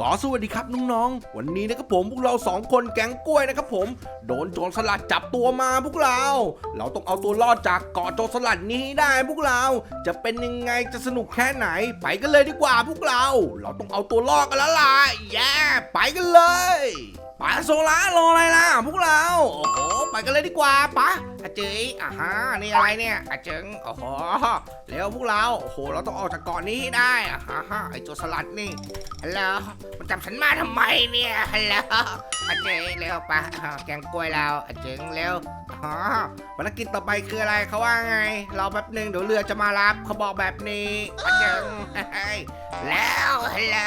ก็สวัสดีครับน้องๆ วันนี้นะครับผมพวกเราสองคนแก๊งกล้วยนะครับผม โดนโจรสลัดจับตัวมาพวกเรา เราต้องเอาตัวรอดจากเกาะโจรสลัดนี้ให้ได้พวกเรา จะเป็นยังไงจะสนุกแค่ไหน ไปกันเลยดีกว่าพวกเรา เราต้องเอาตัวรอดกันแล้วล่ะแย่ไปกันเลย ไปโซล่ารออะไรล่ะพวกเรา โอ้โห ไปกันเลยดีกว่าปะอาเจยอ่าฮะนี่อะไรเนี่ยอาเจิงโอ้โหเร็วพวกเรา โอ้โห เราต้องออกจากเกาะนี้ให้ได้อ่าฮะไอโจรสลัดนี่ฮัลโหลมันจับฉันมาทำไมเนี่ยฮัลโหลอาเจงเร็วปะแกงกล้วยเราอาเจงเร็วอ๋อภารกิจต่อไปคืออะไรเขาว่าไง เราแป๊บหนึ่งเดี๋ยวเรือจะมารับเขาบอกแบบนี้อาเจงเฮ้ยแล้วฮัลโหล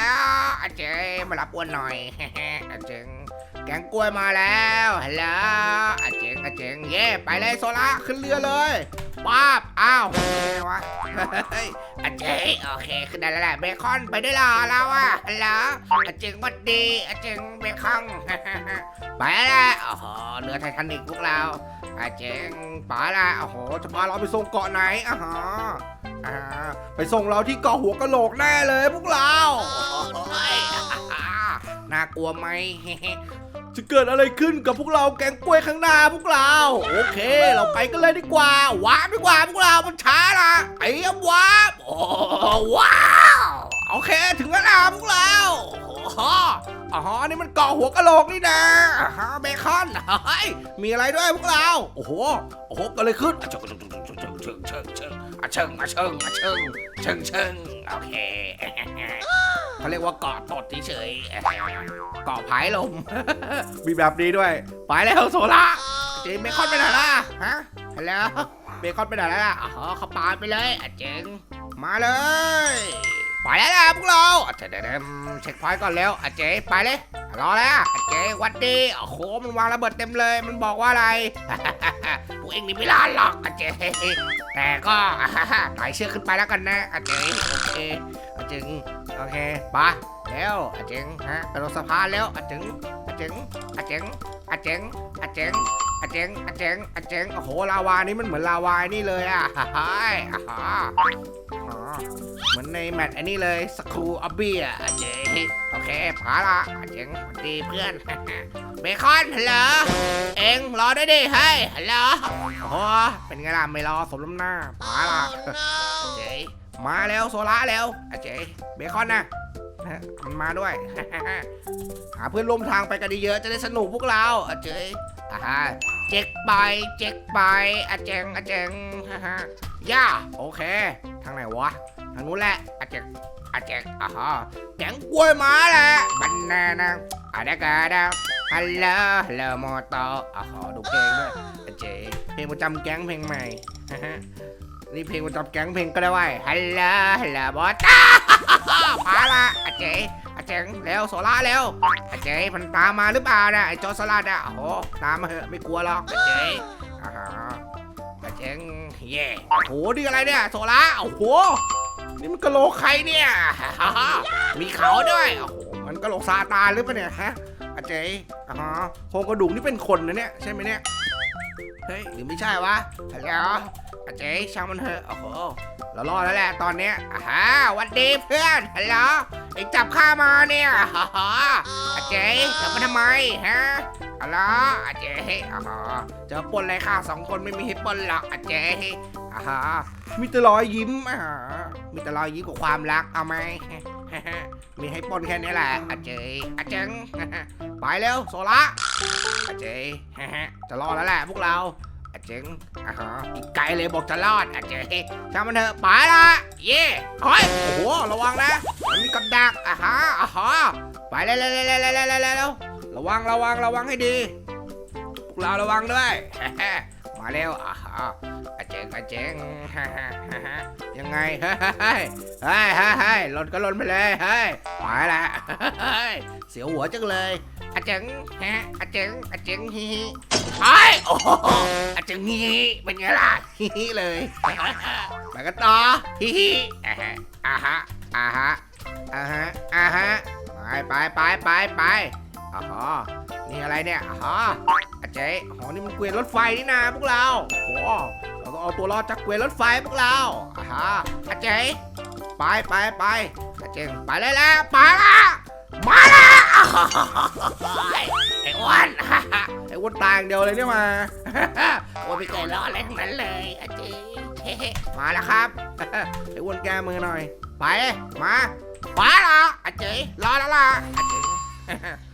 อาเจงมารับอ้วนหน่อยอาเจง แกงกล้วยมาแล้วฮัลโหลอาเจงอาเจงเย่ไปเลยโซล่าขึ้นเรือเลยป้าบอ้าวไงวะอาเจงโอเคขึ้นได้แล้วแหละเบคอนไปด้วยเหรอเราอะฮัลโหลอาเจงวัดดีอาเจงเบคอนไปแล้วโอ้โหเรือไททานิกพวกเราอาเจงไปแล้วโอ้โหจะพาเราไปส่งเกาะไหนอ่าฮะอ่าไปส่งเราที่เกาะหัวกะโหลกแน่เลยพวกเราโอ้ย น่ากลัวไหม จะเกิดอะไรขึ้นกับพวกเราแกงกล้วยข้างหน้าพวกเรา โอเค เราไปกันเลยดีกว่าว้าดีกว่าพวกเรา มันช้าละไอ้ยำวาโอ้ว้าวโอเค ถึงแล้วนะพวกเราอ๋อนี่มันเกาะหัวกะโหลกนี่นะฮะเบคอนเฮ้ยมีอะไรด้วยพวกเรา โอ้โห โอ้โหก็เลยขึ้นเชิงเชิงเชิงเชิงเชิงเชิงเชิงอะเชิงชิงอะเชิงเชิงเชิงโอเค เขาเรียกว่าเกาะตดเฉยๆเกาะผายลม มีแบบนี้ด้วย ไปแล้วโซล่าเจมเบคอนไปไหนล่ะฮะฮัลโหลเบคอนไปไหนแล้วล่ะอ๋อเขาปาดไปเลยอะเจงมาเลยไปแล้วล่ะพวกเราอะเดี๋ยวเดี๋ยวเดี๋ยวเช็คพอยต์ก่อนแล้วอะเจไปเลยรอแล้วอะเจหวัดดีโอ้โหมันวางระเบิดเต็มเลย มันบอกว่าอะไรพวกเองหนี่ไม่รอดหรอกอะเจแต่ก็ไต่เชือกขึ้นไปแล้วกันนะอะเจโอเคอะเจง โอเคปะแล้วอาเจ๋งฮะกระโดดสะพานแล้วอาเจ๋งอาเจ๋งอาเจ๋งอาเจ๋งอาเจ๋งอาเจ๋งอาเจ๋งอาเจ๋งโอ้โหลาวานี่มันเหมือนลาวานี่เลยอะฮ่าฮ่าฮ่าฮ่าเหมือนในแมตช์อันนี้เลยสครูอับบี้อะอาเจ๋งโอเคผาละอาเจ๋งดีเพื่อนเบคอนฮัลโหลเอ็งรอได้ดิเฮ้ยฮัลโหลโอ้โหเป็นไงล่ะไม่รอสมน้ำหน้าผาละเจ๋ง มาแล้วโซล่าแล้วอาเจเบคอนนะฮะมันมาด้วย หาเพื่อนร่วมทางไปกันเยอะจะได้สนุกพวกเราอาเจอ่าฮะเจ็กไปเจ็กไปอาเจงอาเจงฮ่าฮ่าย่าโอเค ทางไหนวะ ทางนู้นแหละอาเจงอาเจงอ่าฮะแกงกล้วยมาแหละบันนานะอาดากาดาฮัลโหลฮัลโหลมอเตอร์อ่าฮะดูเพลงด้วยอาเจเพลงประจำแก๊งเพลงใหม่ฮ่าฮ่า นี่เพลงประจำแก๊งเพลงก็ได้ว่าฮัลโหลฮัลโหลบอสต้ามาละอาเจอาเจงเร็วโซล่าเร็วอาเจมันตามมาหรือเปล่านะไอโจอสลัดอะโอ้โหตามมาเหอะไม่กลัวหรอกอาเจอ่าฮะอาเจงเย่โอ้โหนี่อะไรเนี่ยโซล่าโอ้โหนี่มันกะโหลกใครเนี่ยมีเขาด้วยโอ้โหมันกะโหลกซาตานหรือเปล่าเนี่ยฮะอาเจอ่าฮะโครงกระดูกนี่เป็นคนนะเนี่ยใช่ไหมเนี่ยเฮ้ยหรือไม่ใช่วะฮัลโหล อาเจ๊ช่างมันเถอะโอ้โหเรารอดแล้วแหละตอนเนี้ยอ่าฮะวันดีเพื่อนฮัลโหลไอ้จับข้ามาเนี่ยฮ่าฮ่าอาเจ๊จับมาทำไมฮะฮัลโหลอาเจ๊อ๋อเจอปนอะไรข้าสองคนไม่มีให้ปนหรอกอาเจ๊อ่าฮะมีแต่รอยยิ้มอ่ามีแต่รอยยิ้มกับความรักเอาไหมมีให้ปนแค่นี้แหละอาเจ๊อาเจ๊งไปเร็วโซล่าอาเจ๊จะรอแล้วแหละพวกเรา เจ๋งอะอีกไกลเลยบอกจะรอดอเจ๋งช่างมันเถอะไปละเย่เฮ้ยโอ้โหระวังนะมันมีกับดักอะฮะอะฮะไปเลยเลยเลยเลยเลยเลยร็วระวังระวังระวังให้ดีพวกเราระวังด้วยมาเร็วอะฮะ อาเจ๋งอาเจงฮ่าฮ่าฮ่ายังไงเฮ้ยเฮ้ยเฮ้ยหล่นก็หล่นไปเลยเฮ้ยไปละเฮ้ยเสียวหัวจังเลยอาเจ๋งฮะอาเจ๋งอาเจ๋งฮิฮิไอ้โอ้โหอาจจะงี้เป็นไงล่ะฮิฮิเลยไปกันต่อฮิฮิอ่าฮะอ่าฮะอ่าฮะอ่าฮะอ่าฮะไปไปไปไปไปอ๋อนี่อะไรเนี่ยอ๋ออาเจ๊อ๋อนี่มันเกวียนรถไฟนี่นาพวกเราโอ้ เราต้องเอาตัวรอดจากเกวียนรถไฟพวกเราอ่าฮะอาเจ๊ไปไปไปอาเจ๊ไปเลยแล้วไปละมาไอ้อ้วนไอ้อ้วนตายอย่างเดียวเลยเนี่ยมาอ้วนไม่เคยล้ออะไรทั้งนั้นเลยอาเจ๊มาแล้วครับไอ้อ้วนแกมือหน่อย ไปมาป้าเหรอาเจ๊รอแล้วล่ะอาเจ๊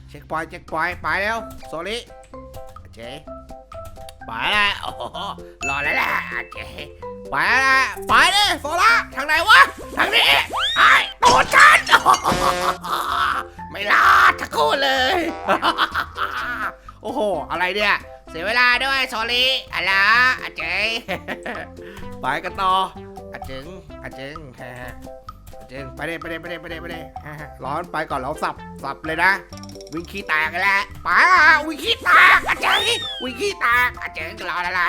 เช็คปอยเช็คปอยไปแล้วโซลิเจ๊ ไปแล้วโอ้โหรอแล้วแหละอเจ๊ไปแล้วล่ะไปดิโซล่าทางไหนวะ ทางนี้ไอ้ตัวฉันไม่รอดทั้งคู่เลย โอ้โห อะไรเนี่ย เสียเวลาด้วยสอรี่อะไรอาเจไปกันต่ออะจึงอะจึงฮ่าฮ่าอะจึง ไปเลยไปเลยไปเลยไปเลยไปเลยร้อนไปก่อนเราสับสับเลยนะ วิ่งขี้แตกกันแล้วไปละวิงขี้แตกอาเจ๊วิ่งขี้แตกอาเจ๊รอแล้วล่ะ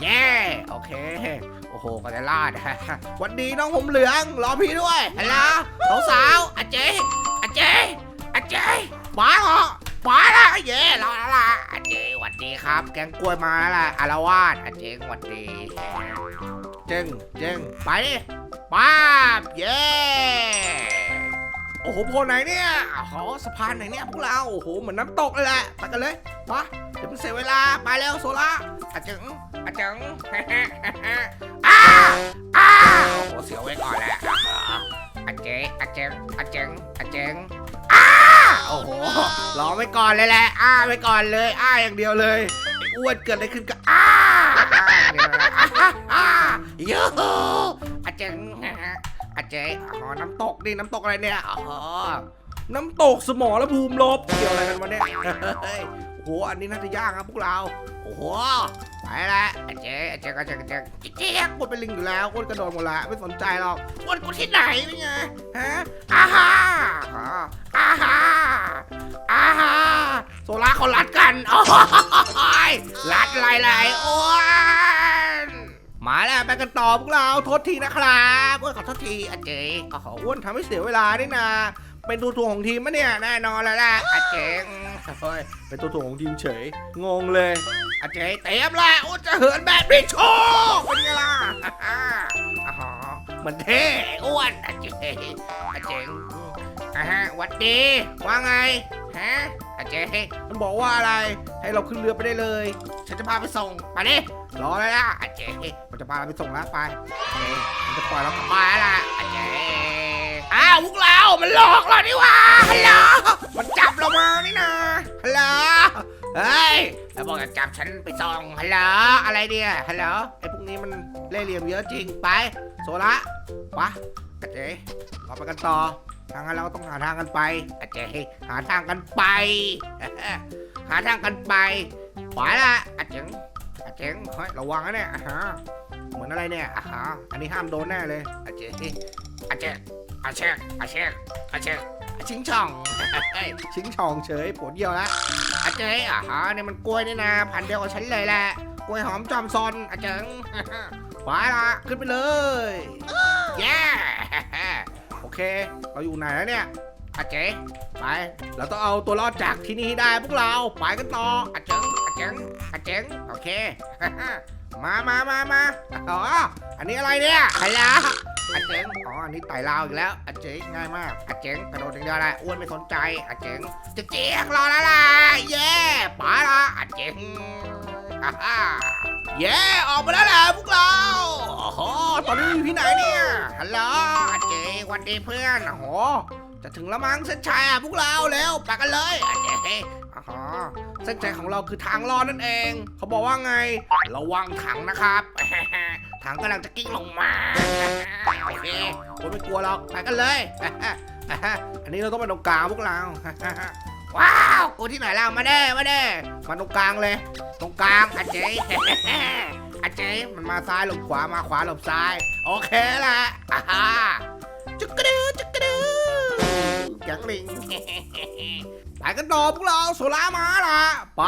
เย้โอเคโอ้โหก็จะรอดวันดีน้องผมเหลืองรอพี่ด้วยฮัลโหลสาวอาเจ๊อาเจ๊อาเจ๊มาเหรอมาละเย่รอแล้วล่ะอาเจ๊หวัดดีครับ แกงกล้วยมาแล้วล่ะอารวาสอาเจ๊หวัดดีจึงจึงไปป้าบเย่ โอ้โหโพไหนเนี่ยโอ้โหสะพานไหนเนี่ยพวกเราโอ้โหเหมือนน้ำตกเลยแหละไปกันเลยมาเดี๋ยวมันเสียเวลาไปแล้วโซล่าอาจ๊งอาจ๊งอ้าอ้าโอ้โหเสียวไว้ก่อนแหละอาเจ๊อาเจ๊งอาเจ๊งอาเจ๊งอ้าโอ้โหรอไว้ก่อนเลยแหละอ้าไว้ก่อนเลย อ้าอย่างเดียวเลยอ้วนเกิดอะไรขึ้นกับอ้าอ้าเยอะอาเจ๊ง อาเจ๊อ๋อน้ำตกนี่น้ำตกอะไรเนี่ยอ๋อน้ำตกสมอและภูมิลบเกี่ยวอะไรกันวะเนี่ยเฮ้ยโอ้โหอันนี้น่าจะยากครับพวกเรา โอ้โหไปละอาเจ๊อาเจ๊อาเจ๊อาเจ๊เจ๊กวนเป็นลิงอยู่แล้วอ้วนกระโดดหมดละไม่สนใจหรอกอ้วนกูที่ไหนนี่ไงฮะอาฮาอาฮาอาฮาโซล่าเขารัดกันโอ้ยรัดอะไรไรอ้วน มาแล้วไปกันต่อพวกเราโทษทีนะครับอ้วนขอโทษทีอาเจ๊โอ้โหอ้วนทำให้เสียเวลานี่นาเป็นตัวถ่วงของทีมมะเนี่ยแน่นอนแล้วล่ะอาเจงเฮ้ยเป็นตัวถ่วงของทีมเฉย งงเลยอาเจเต็มละอ้วนจะเหินแบบนี้โชว์เป็นไงล่ะอ๋อเหมือนเท่อ้วนอาเจอาเจง อ่าฮะหวัดดี ว่าไง ฮะอาเจ๊มันบอกว่าอะไร ให้เราขึ้นเรือไปได้เลย ฉันจะพาไปส่ง ไปดิ รอเลยล่ะอาเจ๊มันจะพาเราไปส่งแล้วไปโอเคมันจะปล่อยเรากลับไปละอาเจ๊อ้าวพวกเรา มันหลอกเรานี่หว่าฮัลโหลมันจับเรามานี่นะฮัลโหลเฮ้ยแล้วบอกจะจับฉันไปส่งฮัลโหลอะไรเนี่ยฮัลโหลไอ้พวกนี้มันเล่ห์เหลี่ยมเยอะจริงไป โซละไปะกระเจเราไปกันต่อ ทางนั้นเราต้องหาทางกันไปอาเจ๊หาทางกันไป หาทางกันไปไปละอาเจ๊งอาเจงเฮ้ยระวังนะเนี่ยอ่าฮะเหมือนอะไรเนี่ยอ่าฮะอันนี้ห้ามโดนแน่เลยอาเจ๊อาเจ๊อาเจ๊อาเจ๊อาเจ๊ชิงช่องเฮ้ยชิงช่องเฉยปวดเยี่ยวล้วอาเจ๊อะฮะเนี่ยมันกล้วยนี่นะพันเดียวกับฉันเลยแหละกล้วยหอมจอมซอนอาเจงไปละขึ้นไปเลยเย้โอ เค เราอยู่ไหนแล้วเนี่ยอาเจ๊ไป เราต้องเอาตัวรอดจากที่นี่ให้ได้พวกเรา ไปกันต่ออาเจ๊งอาเจ๊งอาเจ๊งโอเค มามามามาอ๋อ อันนี้อะไรเนี่ยฮัลโหลอาเจ๊งอ๋อ อันนี้ไต่ราวอีกแล้วอาเจงง่ายมากอาเจ๊งกระโดดอย่างเดียวแหละอ้วนไม่สนใจอาเจงจะเจ๊กรอแล้วล่ะเย้ไปละอาเจ๊งอ่าฮ่าเย้ออกมาแล้วแหละพวกเราโอ้โหตอนนี้อยู่ที่ไหนเนี่ย ฮัลโหล วันดีเพื่อนโอ้โห จะถึงแล้วมั้งเส้นชัยอะพวกเราเร็วไปกันเลยอาเจ๊งอ๋อเส้นชัยของเราคือทางรอดนั่นเอง เขาบอกว่าไง ระวังถังนะครับ ถังกำลังจะกิ้งลงมาโอเคคนไม่กลัวหรอกไปกันเลยอันนี้เราต้องไปตรงกลางพวกเราว้าวกูที่ไหนแล้วมาเด้มาเด้มาตรงกลางเลย ตรงกลางอาเจ๊อาเจ๊มันมาซ้ายหลบขวามาขวาหลบซ้าย โอเคละอ่า แก๊งลิงไปกันต่อพวกเราโซล่ามาล่ะ ไป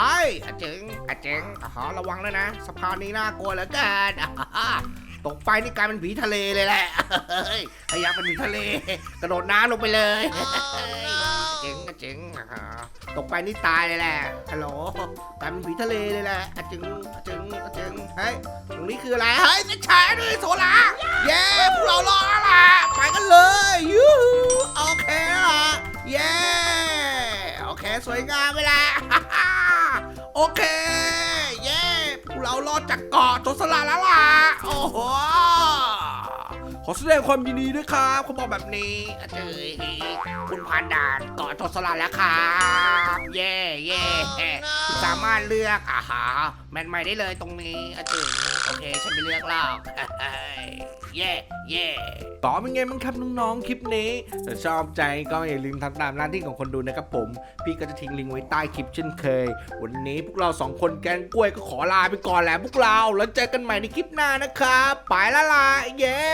อาเจ๊งอาเจ๊งอ๋อระวังเลยนะสะพานนี้น่ากลัวเหลือเกินอ่าตกไปนี่กลายเป็นผีทะเลเลยแหละเฮ้ยไอ้ยักษ์เป็นผีทะเล กระโดดน้ำลงไปเลยเจ๊งอาเจ๊งอ่าฮะตกไปนี่ตายเลยแหละฮัลโหลกลายเป็นผีทะเลเลยแหละอะจึงอะจึงอะจึงเฮ้ยตรงนี้คืออะไรเฮ้ยไม่ใช่ด้วยโซล่าเย้พวกเรารอแล้วล่ะไปกันเลยยู สวยงามเวลา โอเค เย้พวกเรารอดจากเกาะโจรสลัดแล้วล่ะ โอ้โห ขอแสดงความยินดีด้วยครับเขาบอกแบบนี้อาเจยคุณผ่านด่านเกาะโจรสลัดแล้วครับเย่เย่คุณสามารถเลือกอาหารแมนใหม่ได้เลยตรงนี้อาเจยโอเคฉันไม่เลือกหรอกเย่เย่ต่อเป็นไงบ้างครับน้องๆคลิปนี้ถ้าชอบใจก็อย่าลืมทำตามหน้าที่ของคนดูนะครับผม พี่ก็จะทิ้งลิงก์ไว้ใต้คลิปเช่นเคย วันนี้พวกเราสองคนแกงกล้วยก็ขอลาไปก่อนแหละพวกเราแล้วเจอกันใหม่ในคลิปหน้านะครับไปละล่ะเย้